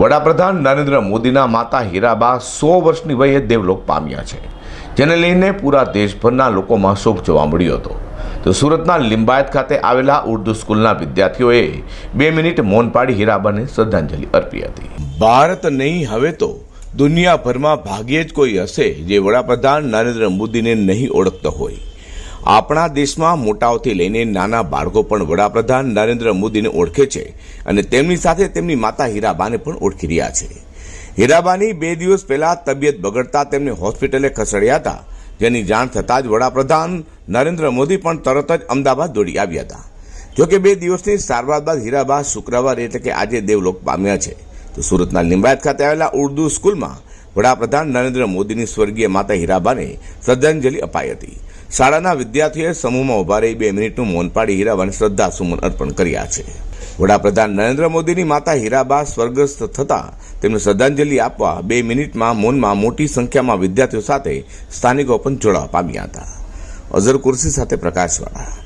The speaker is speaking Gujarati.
વડાપ્રધાન નરેન્દ્ર મોદીના માતા હીરાબા સો વર્ષની વયે દેવલોક પામ્યા છે. જેને લઈને પૂરા દેશભરના લોકોમાં શોક જોવા મળ્યો હતો. તો સુરતના લિંબાયત ખાતે આવેલા ઉર્દુ સ્કૂલના વિદ્યાર્થીઓએ બે મિનિટ મૌન પાડી હીરાબાને શ્રદ્ધાંજલિ અર્પી હતી. ભારત નહીં, હવે તો દુનિયાભરમાં ભાગ્યે જ કોઈ હશે જે વડાપ્રધાન નરેન્દ્ર મોદીને નહીં ઓળખતો હોય. આપણા દેશમાં મોટાઓથી લઈને નાના બાળકો પણ વડાપ્રધાન નરેન્દ્ર મોદીને ઓળખે છે અને તેમની સાથે તેમની માતા હીરાબાને પણ ઓળખી રહ્યા છે. હીરાબાની બે દિવસ પહેલા તબિયત બગડતા તેમને હોસ્પિટલે ખસેડ્યા હતા, જેની જાણ થતાં જ વડાપ્રધાન નરેન્દ્ર મોદી પણ તરત જ અમદાવાદ દોડી આવ્યા હતા. જોકે બે દિવસની સારવાર બાદ હીરાબા શુક્રવાર એટલે કે આજે દેવલોક પામ્યા છે. તો સુરતના લિંબાયત ખાતે આવેલા ઉર્દુ સ્કૂલમાં વડાપ્રધાન નરેન્દ્ર મોદીની સ્વર્ગીય માતા હીરાબાને શ્રદ્ધાંજલિ અપાઈ હતી. શાળાના વિદ્યાર્થીઓએ સમૂહમાં ઊભા રહી બે મિનિટનું મૌન પાડી હીરાબાને શ્રદ્ધા સુમન અર્પણ કર્યા છે. વડાપ્રધાન નરેન્દ્ર મોદીની માતા હીરાબા સ્વર્ગસ્થ થતા તેમને શ્રદ્ધાંજલિ આપવા બે મિનિટમાં મૌનમાં મોટી સંખ્યામાં વિદ્યાર્થીઓ સાથે સ્થાનિકો પણ જોડાવા પામ્યા હતા. અઝર કુર્સી સાથે પ્રકાશવાળા